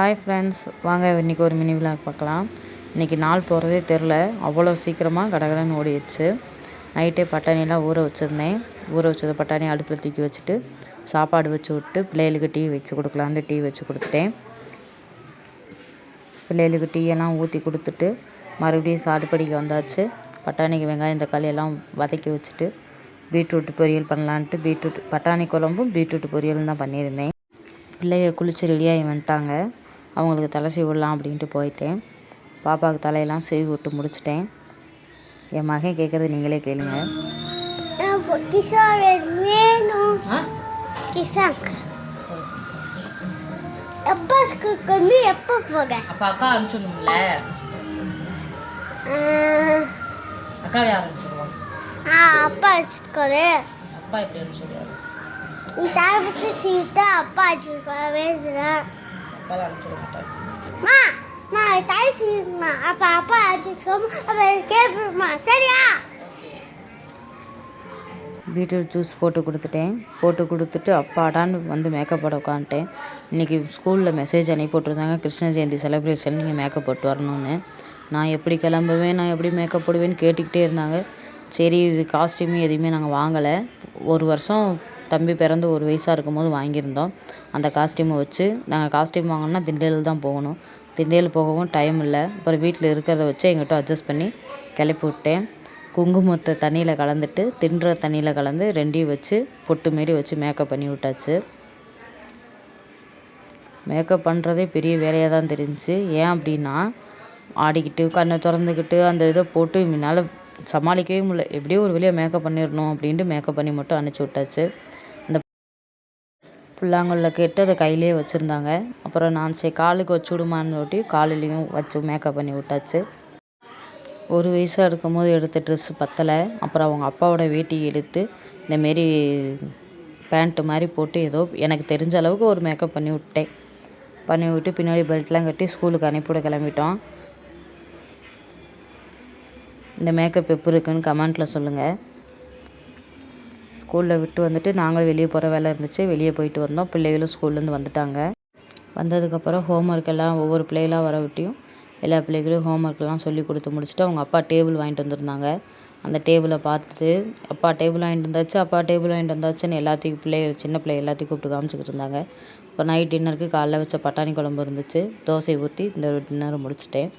Hi friends வாங்க இன்றைக்கி ஒரு மினி விளாக் பார்க்கலாம். இன்றைக்கி நாள் போகிறதே தெரில அவ்வளோ சீக்கிரமாக கடகடன்னு ஓடிடுச்சு. நைட்டே பட்டாணியெலாம் ஊற வச்சுருந்தேன். ஊற வச்சது பட்டாணி அடுப்பில் தூக்கி வச்சுட்டு சாப்பாடு வச்சு விட்டு பிள்ளைகளுக்கு டீ வச்சு கொடுக்கலான்ட்டு டீ வச்சு கொடுத்துட்டேன். பிள்ளைகளுக்கு டீயெல்லாம் ஊற்றி கொடுத்துட்டு மறுபடியும் சாடுபடிக்கு வந்தாச்சு. பட்டாணிக்கு வெங்காயம் தக்காளி எல்லாம் வதக்கி வச்சுட்டு பீட்ரூட் பொரியல் பண்ணலான்ட்டு பீட்ரூட் பட்டாணி குழம்பும் பீட்ரூட் பொரியலும் தான் பண்ணியிருந்தேன். பிள்ளைய குளிச்சு ரெடியாகி வந்துட்டாங்க. அவங்களுக்கு தலை சீவி விடலாம் அப்படின்ட்டு போயிட்டேன். பாப்பாவுக்கு தலையெல்லாம் சீவி விட்டு முடிச்சிட்டேன். என் மகன் கேட்குறது நீங்களே கேளுங்க. எப்போ போக? அப்போ அக்கா அனுப்பிச்சுடும்ல அக்காவே ஆரம்பிச்சிடுவோம் ஆ அப்பா வச்சுக்கோரு அப்பா எப்படி அனுப்பிச்சுடுவார் நீ தாய் பற்றி சீட்டா அப்பா வச்சுக்கோ வேணுறேன் அப்பா தான் அனுப்பிச்சுட மாட்டார். நான் சீமா அப்போ அப்பா கேட்புமா சரியா? பீட்ரூட் ஜூஸ் போட்டு கொடுத்துட்டேன். போட்டு கொடுத்துட்டு அப்பாடான்னு வந்து மேக்கப் போட உட்காந்துட்டேன் இன்றைக்கி ஸ்கூலில் மெசேஜ் அனுப்பி போட்டிருந்தாங்க. கிருஷ்ண ஜெயந்தி செலிப்ரேஷன் நீங்கள் மேக்கப் போட்டு வரணும்னு. நான் எப்படி கிளம்புவேன்? நான் எப்படி மேக்கப் போடுவேன்னு கேட்டுக்கிட்டே இருந்தாங்க. சரி இது காஸ்டியூமு எதுவுமே நாங்கள் வாங்கலை. ஒரு வருஷம் தம்பி பிறந்து ஒரு வயசாக இருக்கும்போது வாங்கியிருந்தோம். அந்த காஸ்டியூமை வச்சு நாங்கள் காஸ்டியூம் வாங்கணும்னா திண்டல் தான் போகணும். திண்டல் போகவும் டைம் இல்லை. அப்புறம் வீட்டில் இருக்கிறத வச்சு எங்கிட்ட அட்ஜஸ்ட் பண்ணி கிளப்பி விட்டேன். குங்குமத்தை தண்ணியில் கலந்துட்டு தின்ற தண்ணியில் கலந்து ரெண்டையும் வச்சு பொட்டு மாரி வச்சு மேக்கப் பண்ணி விட்டாச்சு. மேக்கப் பண்ணுறதே பெரிய வேலையாக தான் தெரிஞ்சுச்சு. ஏன் அப்படின்னா ஆடிக்கிட்டு கண்ணை திறந்துக்கிட்டு அந்த இதை போட்டு என்னால் சமாளிக்கவே முடியல. எப்படியோ ஒரு வழியாக மேக்கப் பண்ணிடணும் அப்படின்ட்டு மேக்கப் பண்ணி மட்டும் அனுப்பிச்சி விட்டாச்சு. புல்லாங்குழலை கேட்டு அதை கையிலே வச்சுருந்தாங்க. அப்புறம் நான் சரி காலுக்கு வச்சு விடுமான்னு ஒட்டி காலிலையும் வச்சு மேக்கப் பண்ணி விட்டாச்சு. ஒரு வயசாக இருக்கும்போது எடுத்த ட்ரெஸ்ஸு பத்தலை. அப்புறம் அவங்க அப்பாவோட வேட்டி எடுத்து இந்தமாரி பேண்ட்டு மாதிரி போட்டு ஏதோ எனக்கு தெரிஞ்ச அளவுக்கு ஒரு மேக்கப் பண்ணி விட்டேன். பண்ணி விட்டு பின்னாடி பெல்ட்லாம் கட்டி ஸ்கூலுக்கு அனுப்பிவிட கிளம்பிட்டோம். இந்த மேக்கப் எப்படி இருக்குன்னு கமெண்ட்டில் சொல்லுங்கள் ஸ்கூலில் விட்டு வந்துட்டு நாங்களும் வெளியே போகிற வேலை இருந்துச்சு. வெளியே போயிட்டு வந்தோம். பிள்ளைகளும் ஸ்கூல்லேருந்து வந்துட்டாங்க. வந்ததுக்கப்புறம் ஹோம் ஒர்க் எல்லாம் ஒவ்வொரு பிள்ளைகளாக வர விட்டியும் எல்லா பிள்ளைகளும் ஹோம் ஒர்க்லாம் சொல்லி கொடுத்து முடிச்சுட்டு அவங்க அப்பா டேபிள் வாங்கிட்டு வந்திருந்தாங்க. அந்த டேபிளை பார்த்துட்டு அப்பா டேபிள் வாங்கிட்டு வந்தாச்சு. அப்பா டேபிள் வாங்கிட்டு வந்தாச்சுன்னு எல்லாத்தையும் பிள்ளை சின்ன பிள்ளை எல்லாத்தையும் கூப்பிட்டு காமிச்சிக்கிட்டு இருந்தாங்க. இப்போ நைட் டின்னருக்கு காலைல வச்ச பட்டாணி குழம்பு இருந்துச்சு. தோசை ஊற்றி இந்த டின்னர் முடிச்சிட்டேன்.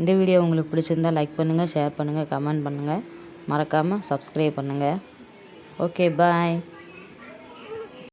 இந்த வீடியோ உங்களுக்கு பிடிச்சிருந்தா லைக் பண்ணுங்கள் ஷேர் பண்ணுங்கள் கமெண்ட் பண்ணுங்கள் மறக்காமல் சப்ஸ்கிரைப் பண்ணுங்கள் ಓಕೆ ಬಾಯ್